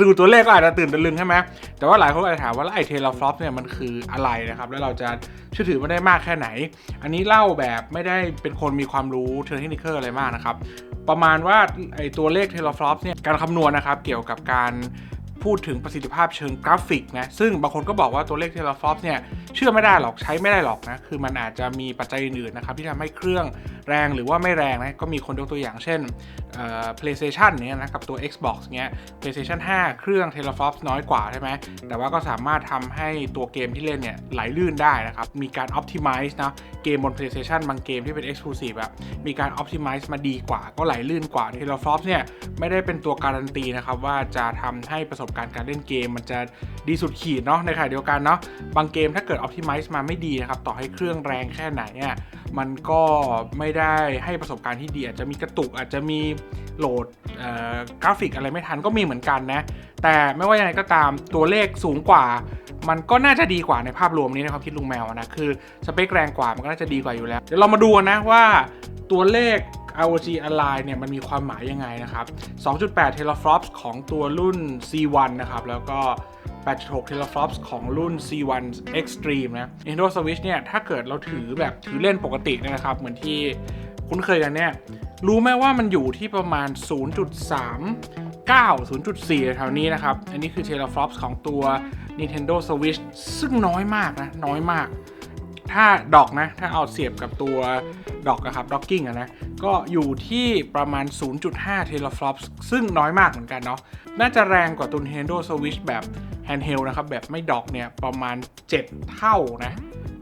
ดูตัวเลขก็อาจจะตื่นตะลึงใช่ไหมแต่ว่าหลายคนอาจจะถามว่าไอเทลฟลอปเนี่ยมันคืออะไรนะครับ แล้วเราจะเชื่อถือมันได้มากแค่ไหน อันนี้เล่าแบบไม่ได้เป็นคนมีความรู้เชิงเทคนิคอะไรมากนะครับ ประมาณว่าไอตัวเลขเทลฟลอปเนี่ยการคำนวณนะครับเกี่ยวกับการพูดถึงประสิทธิภาพเชิงกราฟิกนะซึ่งบางคนก็บอกว่าตัวเลขเทเลฟอปเนี่ยเชื่อไม่ได้หรอกใช้ไม่ได้หรอกนะคือมันอาจจะมีปัจจัยอื่นๆนะครับที่ทำให้เครื่องแรงหรือว่าไม่แรงนะก็มีคนยกตัวอย่างเช่น PlayStation เนี่ยนะกับตัว Xbox เนี้ย PlayStation 5 เครื่อง teraflops น้อยกว่าใช่ไหม แต่ว่าก็สามารถทำให้ตัวเกมที่เล่นเนี่ยไหลลื่นได้นะครับ มีการ optimize นะเกมบน PlayStation บางเกมที่เป็น exclusive แบบมีการ optimize มาดีกว่า ก็ไหลลื่นกว่า teraflops เนี่ยไม่ได้เป็นตัวการันตีนะครับ ว่าจะทำให้ประสบการณ์การเล่นเกม มันจะดีสุดขีดเนาะในขณะเดียวกันเนาะบางเกมถ้าเกิด optimize มาไม่ดีนะครับต่อให้เครื่องแรงแค่ไหนเนี่ย มันก็ไม่ได้ให้ประสบการณ์ที่ดีอาจจะมีกระตุกอาจจะมีโหลดกราฟิกอะไรไม่ทันก็มีเหมือนกันนะ แต่ไม่ว่ายังไงก็ตามตัวเลขสูงกว่า มันก็น่าจะดีกว่าในภาพรวมนี้ในความคิดลุงแมวนะ คือสเปคแรงกว่ามันก็น่าจะดีกว่าอยู่แล้ว เดี๋ยวเรามาดูนะว่าตัวเลข ROG Ally เนี่ยมันมีความหมายยังไงนะครับ 2.8 teraflops ของตัวรุ่น C1 นะครับ แล้วก็ 8.6 teraflops ของรุ่น C1 Extreme นะ Nintendo Switch เนี่ย ถ้าเกิดเราถือแบบถือเล่นปกติเนยนะครับ เหมือนที่คุ้นเคยกันเนี่ย รู้ไหมว่ามันอยู่ที่ประมาณ 0.3 9 0.4แถวนี้นะครับ อันนี้คือ teraflops ของตัว Nintendo Switch ซึ่งน้อยมากนะ น้อยมาก ถ้าดอกนะ ถ้าเอาเสียบกับตัวดอกนะครับด็อกกิ้งนะ ก็อยู่ที่ประมาณ 0.5 teraflops ซึ่งน้อยมากเหมือนกันเนาะ น่าจะแรงกว่าตัว Nintendo Switch แบบ handheld นะครับแบบไม่ดอกเนี่ยประมาณ 7 เท่านะ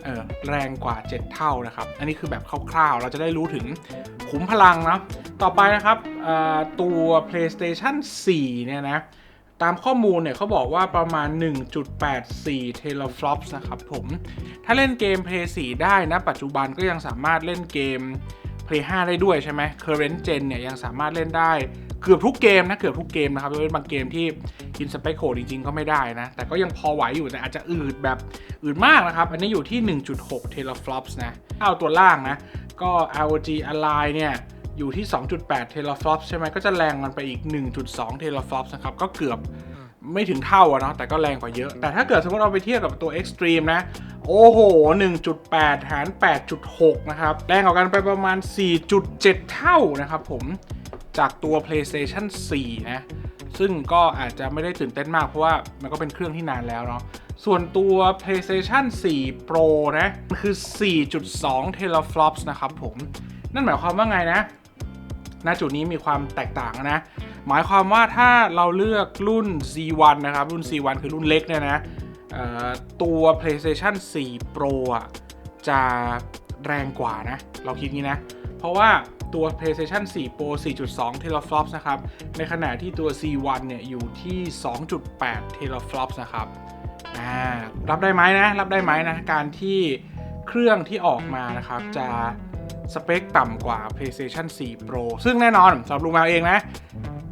เออแรงกว่า 7 เท่านะครับ อันนี้คือแบบคร่าวๆ เราจะได้รู้ถึงขุมพลังนะ ต่อไปนะครับตัว PlayStation 4 เนี่ยนะ ตามข้อมูลเนี่ยเขาบอกว่าประมาณ 1.84 teraflops นะครับผม ถ้าเล่นเกม Play 4 ได้นะ ปัจจุบันก็ยังสามารถเล่นเกม Play 5 ได้ด้วยใช่ไหม Current Gen เนี่ยยังสามารถเล่นได้ เกือบทุกเกมนะเกือบทุกเกมนะครับยกเว้นบางเกมที่กินสเปคโหดจริงๆ ก็ไม่ได้นะ แต่ก็ยังพอไหวอยู่แต่อาจจะอืดแบบอืดมากนะครับ อันนี้อยู่ที่ 1.6 teraflops นะถ้าเอาตัวล่างนะ ก็ ROG Ally เนี่ยอยู่ที่ 2.8 teraflops ใช่ไหมก็จะแรงมันไปอีก 1.2 teraflops นะครับ ก็เกือบไม่ถึงเท่าอะเนาะแต่ก็แรงกว่าเยอะ แต่ถ้าเกิดสมมติเราไปเทียบกับตัว Extreme นะ โอ้โห 1.8 หาร 8.6 นะครับ แรงกว่ากันไปประมาณ 4.7 เท่านะครับผม จากตัว PlayStation 4 นะ ซึ่งก็อาจจะไม่ได้ตื่นเต้นมากเพราะว่ามันก็เป็นเครื่องที่นานแล้วเนาะส่วนตัว PlayStation 4 Pro นะมันคือ 4.2 teraflops นะครับผม นั่นหมายความว่าไงนะ ณ จุดนี้มีความแตกต่างนะ หมายความว่าถ้าเราเลือกรุ่น Z1 นะครับ รุ่น Z1 คือรุ่นเล็กเนี่ยนะตัว PlayStation 4 Pro อะจะแรงกว่านะ เราคิดงี้นะ เพราะว่า ตัว PlayStation 4 Pro 4.2 teraflops นะครับ ในขณะที่ตัว C1 เนี่ยอยู่ที่ 2.8 teraflops นะครับรับได้ไหมนะ รับได้ไหมนะ การที่เครื่องที่ออกมานะครับ จะสเปคต่ำกว่า PlayStation 4 Pro ซึ่งแน่นอนสำหรับลุงแมวเองนะ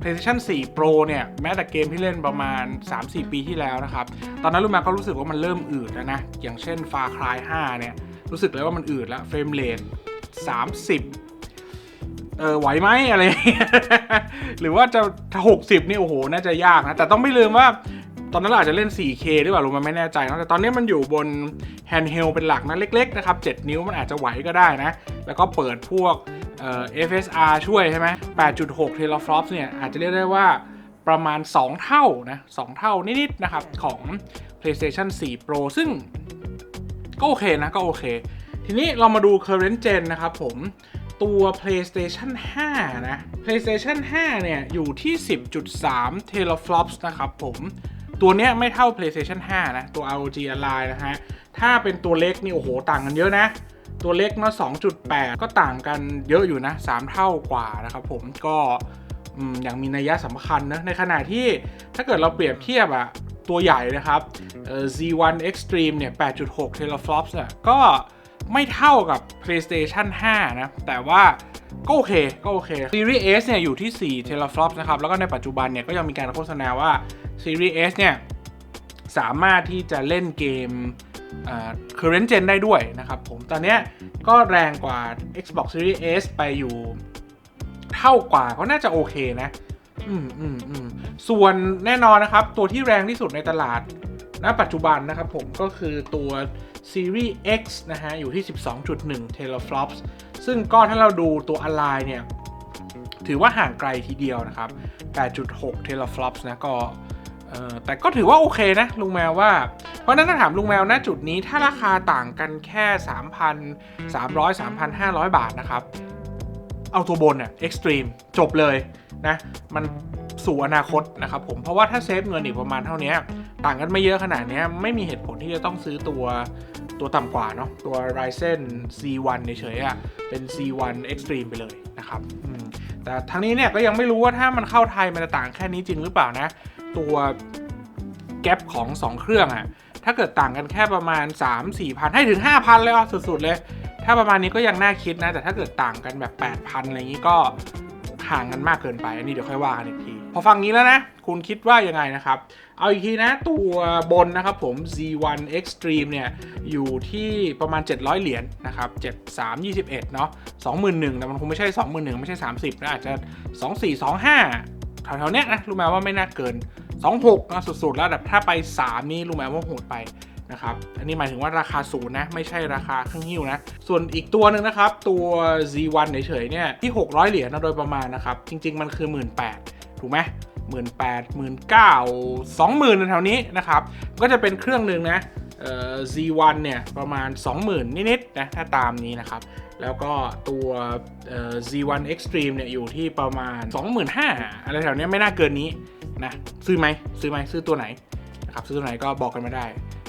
PlayStation 4 Pro เนี่ย แม้แต่เกมที่เล่นประมาณ 3-4 ปีที่แล้วนะครับ ตอนนั้นลุงแมวก็รู้สึกว่ามันเริ่มอืดแล้วนะ อย่างเช่น Far Cry 5 เนี่ย รู้สึกเลยว่ามันอืดแล้วเฟรมเรท30 เออไหวไหมอะไร หรือว่าจะหกสิบนี่โอ้โห น่าจะยากนะ แต่ต้องไม่ลืมว่าตอนนั้นเราอาจจะเล่น 4K หรือเปล่าลุงมันไม่แน่ใจนะแต่ตอนนี้มันอยู่บน handheld เป็นหลักนะเล็ก ๆ นะครับ 7 นิ้วมันอาจจะไหวก็ได้นะ แล้วก็เปิดพวกเอ่อ FSR ช่วยใช่ไหม8.6 teraflops เนี่ย อาจจะเรียกได้ว่าประมาณ 2 เท่านะ2เท่านิด ๆ นะครับ ของ PlayStation 4 Pro ซึ่งก็โอเคนะ ก็โอเค ทีนี้เรามาดู current gen นะครับผม ตัว PlayStation 5 นะ PlayStation 5 เนี่ย อยู่ที่ 10.3 teraflops นะครับผม ตัวเนี้ยไม่เท่า PlayStation 5 นะ ตัว ROG Ally นะฮะ ถ้าเป็นตัวเล็กนี่ โอ้โห ต่างกันเยอะนะ ตัวเล็กเนาะ2.8 ก็ต่างกันเยอะอยู่นะ 3 เท่ากว่านะครับผม ก็อย่างมีนัยสำคัญนะ ในขณะที่ถ้าเกิดเราเปรียบเทียบอะตัวใหญ่นะครับ Z1 Extreme เนี่ย 8.6 teraflops อะก็ ไม่เท่ากับ PlayStation 5 นะ แต่ว่าก็โอเค ก็โอเค Series S เนี่ยอยู่ที่ 4 teraflops นะครับ แล้วก็ในปัจจุบันเนี่ยก็ยังมีการโฆษณาว่า Series S เนี่ย สามารถที่จะเล่นเกม current gen ได้ด้วยนะครับผม ตอนนี้ก็แรงกว่า Xbox Series S ไปอยู่เท่ากว่าก็น่าจะโอเคนะ อืมอืมอืมส่วนแน่นอนนะครับ ตัวที่แรงที่สุดในตลาด ณปัจจุบันนะครับผมก็คือตัว Series X นะฮะ อยู่ที่ 12.1 teraflops ซึ่งก็ถ้าเราดูตัว Align เนี่ย ถือว่าห่างไกลทีเดียวนะครับ 8.6 teraflops นะก็แต่ก็ถือว่าโอเคนะ ลุงแมวว่า เพราะนั้นถ้าถามลุงแมวณจุดนี้ถ้าราคาต่างกันแค่ 3,300 3,500 บาทนะครับ เอาตัวบนเนี่ย Extreme จบเลยนะ มัน สู่อนาคตนะครับผมเพราะว่าถ้าเซฟเงินอีกประมาณเท่านี้ต่างกันไม่เยอะขนาดนี้ไม่มีเหตุผลที่จะต้องซื้อตัวตัวต่ำกว่าเนาะตัว Ryzen C1 เฉยๆอะ่ะเป็น C1 Extreme ไปเลยนะครับแต่ทั้งนี้เนี่ยก็ยังไม่รู้ว่าถ้ามันเข้าไทยมันจะต่างแค่นี้จริงหรือเปล่านะ ตัวแกลบของ 2 เครื่องอะ่ะถ้าเกิดต่างกันแค่ประมาณ 3 4พันให้ถึง 5,000 เลยอะสุดๆเลย ถ้าประมาณนี้ก็ยังน่าคิดนะ แต่ถ้าเกิดต่างกันแบบ 8,000 อะไรอย่างนี้ก็ห่างกันมากเกินไป อันนี้เดี๋ยวค่อยว่ากันอีกที พอฟังนี้แล้วนะ คุณคิดว่ายังไงนะครับ เอาอีกทีนะ ตัวบนนะครับผม Z1 Extreme เนี่ย อยู่ที่ประมาณ 700 เหรียญนะครับ 7321 เนาะ21,000แต่มันคงไม่ใช่ 21,000 ไม่ใช่ 30นะอาจจะ 2425แถวๆเนี้ยนะ รู้ไหมว่าไม่น่าเกิน 26นะสุดๆ แล้วแบบถ้าไป 3 นี่รู้ไหมว่าโหดไปนะครับ อันนี้หมายถึงว่าราคาศูนย์นะ ไม่ใช่ราคาเครื่องหิ้วนะ ส่วนอีกตัวหนึ่งนะครับ ตัว Z1 เฉยๆเนี่ยที่ 600 เหรียญนะโดยประมาณนะครับ จริง ๆ มันคือ 18,000 ถูกไหมหมื่นแปดหมื่นเก้าสองหมื่นแถวนี้นะครับ ก็จะเป็นเครื่องหนึ่งนะเอ่อ Z1 เนี่ยประมาณ 20,000 นิดๆนะถ้าตามนี้นะครับ แล้วก็ตัวเอ่อ Z1 Extreme เนี่ยอยู่ที่ประมาณ 25,000อะไรแถวนี้ไม่น่าเกินนี้นะซื้อไหมซื้อไหมซื้อตัวไหนนะครับซื้อตัวไหนก็บอกกันมาได้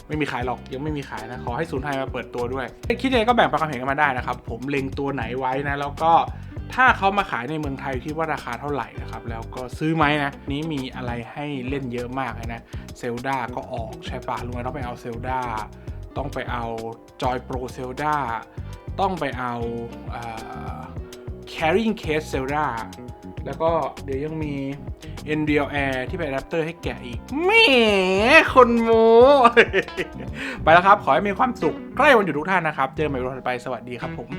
ไม่มีขายหรอกยังไม่มีขายนะขอให้ศูนย์ไทยมาเปิดตัวด้วย คิดยังไงก็แบ่งปันความเห็นกันมาได้นะครับ ผมเล็งตัวไหนไว้นะแล้วก็ ถ้าเขามาขายในเมืองไทยคิดว่าราคาเท่าไหร่นะครับ แล้วก็ซื้อไหมนะ นี้มีอะไรให้เล่นเยอะมากเลยนะ เซลดาก็ออกใช่ปะลุงต้องไปเอาเซลดาต้องไปเอาจอยโปรเซลดาต้องไปเอา carrying case Zelda แล้วก็เดี๋ยวยังมี n r e a l Air ที่เป็นอะแดปเตอร์ให้แกะอีกแหม่คนโม ไปแล้วครับ ขอให้มีความสุขใกล้วันหยุดทุกท่านนะครับ เจอกันใหม่วันถัดไป สวัสดีครับผม